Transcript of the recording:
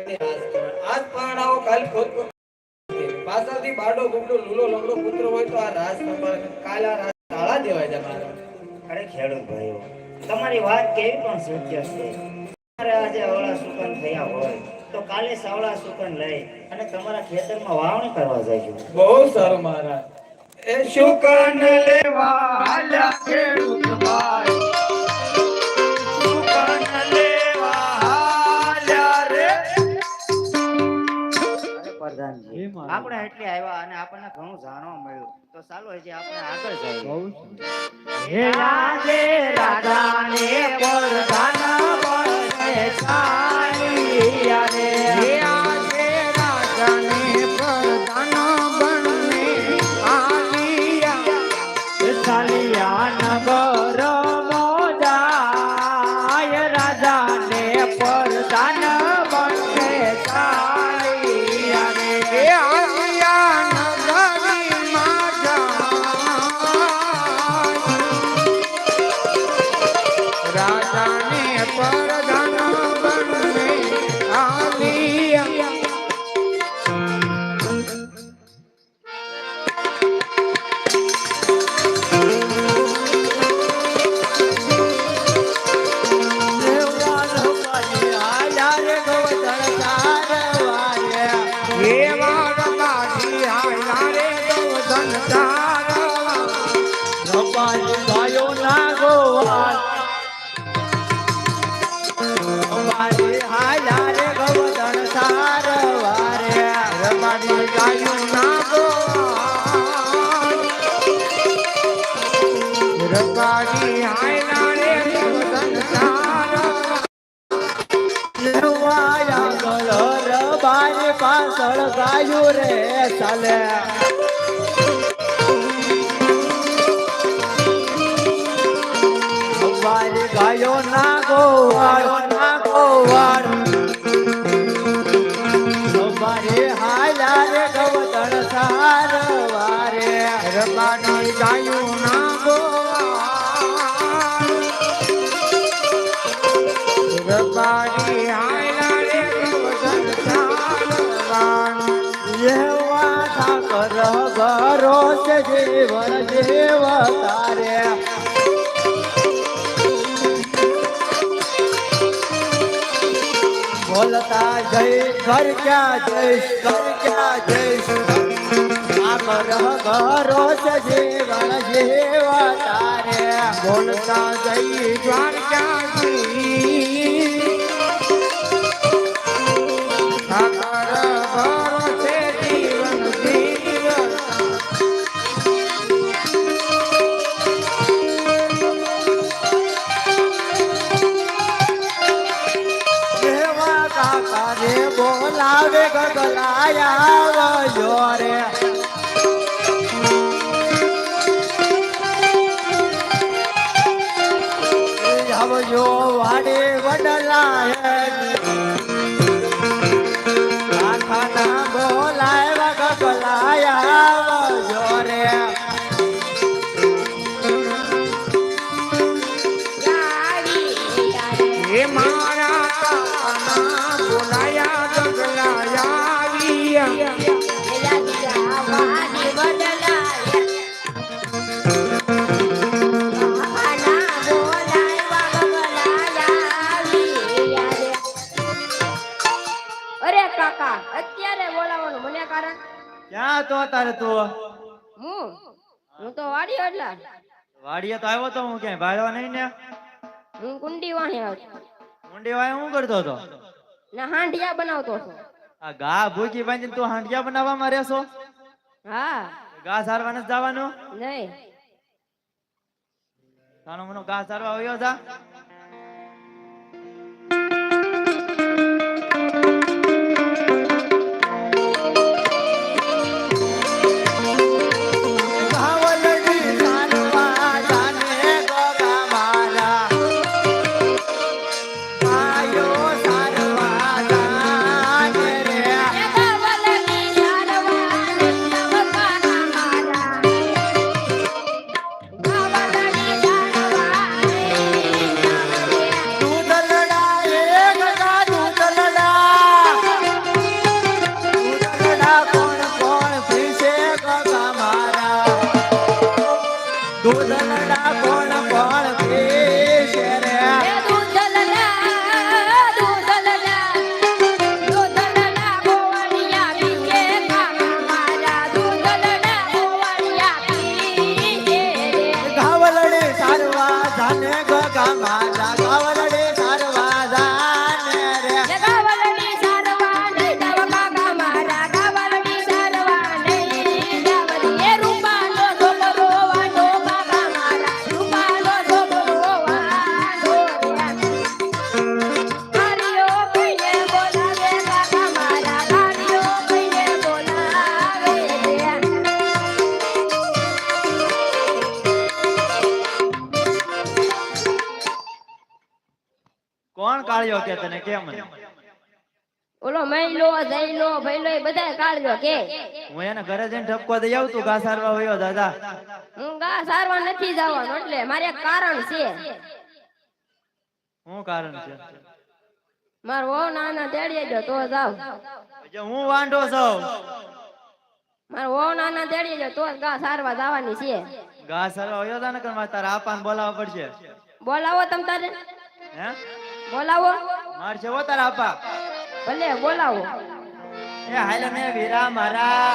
કરી આજ પરણાવો કાલ ખોદ. પાછળથી બાડો ગુડો લૂલો લંગડો પુત્ર હોય તો આ રાજ સંભાળ કાલ આ રાજ તાળા દેવાય છે અરે ખેડૂત ભાઈઓ તમારી વાત કેવી પણ સત્ય છે? તમારે આજે અવળા સુકન થયા હોય તો કાલે સાવળા સુકન લઈ અને તમારા ખેતરમાં વાવણી કરવા જાય બહુ સારું મહારાજ. એ સુકન લેવા આલ્યા ખેડૂત ભાઈ? આપણે એટલે આવ્યા અને આપણને ઘણું જાણવા મળ્યું. તો ચાલો હજી આપણે આગળ જઈએ. હે રાજે રાજાને પરધાન બને છાયા રે હે આજે રાજાને પરધાન બને આલિયા ચાલિયા નગર મોજાય રાજાને પરધાન રાજાને પરધાન બને બારી પાછળ ગાયું રે ચાલે. બારી ગાયો ના ગોવાળ ના ગોવાળ બારી હાલા રે ગવતણ સાર વારે. રબાડી ગાયું ના ગોવાળ રબાડી જીવન જીવ તારે બોલતા જય, ઘર ક્યાં જઈશ ઘર ક્યાં જઈશ ઘરો જીવન જીવ તારે બોલતા જય ક્યાં ક્યાં તો તારે તું? હું? હું તો વાડી એટલે વાડીએ તો આવ્યો તો હું ક્યાંય ભાડવા નહીં ને? હું કુંડી વાણી આવતો. ઊંડી હું કરતો હતો? ને હાંડિયા બનાવતો છું આ ગા ભૂકી બાંધીને તું હાંડિયા બનાવવામાં રહેશો હા. ગા સારવા નથી જવાનું? નહીં. તાનો મનો ઘા સારવા આવ્યો જા કાળ્યો કે તને કેમ ઓલો મૈલો જૈલો ભૈલો એ બધાય કાઢજો કે. હું એને ઘરે જઈને ઠપકો દઈ આવું તું ઘા સારવા વયો દાદા. હું ગા સારવા નથી જવાનો એટલે મારે કારણ છે. શું કારણ છે? માર વહુ નાના તેડીએ જો તો જાવ જો હું વાંઢો છું. માર વહુ નાના તેડીએ જો તો ગા સારવા જવાની છે. ઘા સારવા વયો દાને કર મારે તારા આપાને બોલાવવા પડશે? બોલાવો તમ તારે. હે? બોલાવો. માર જવો તારા આપા. ભલે બોલાવો. એ હાલ મેં વીરા મારા.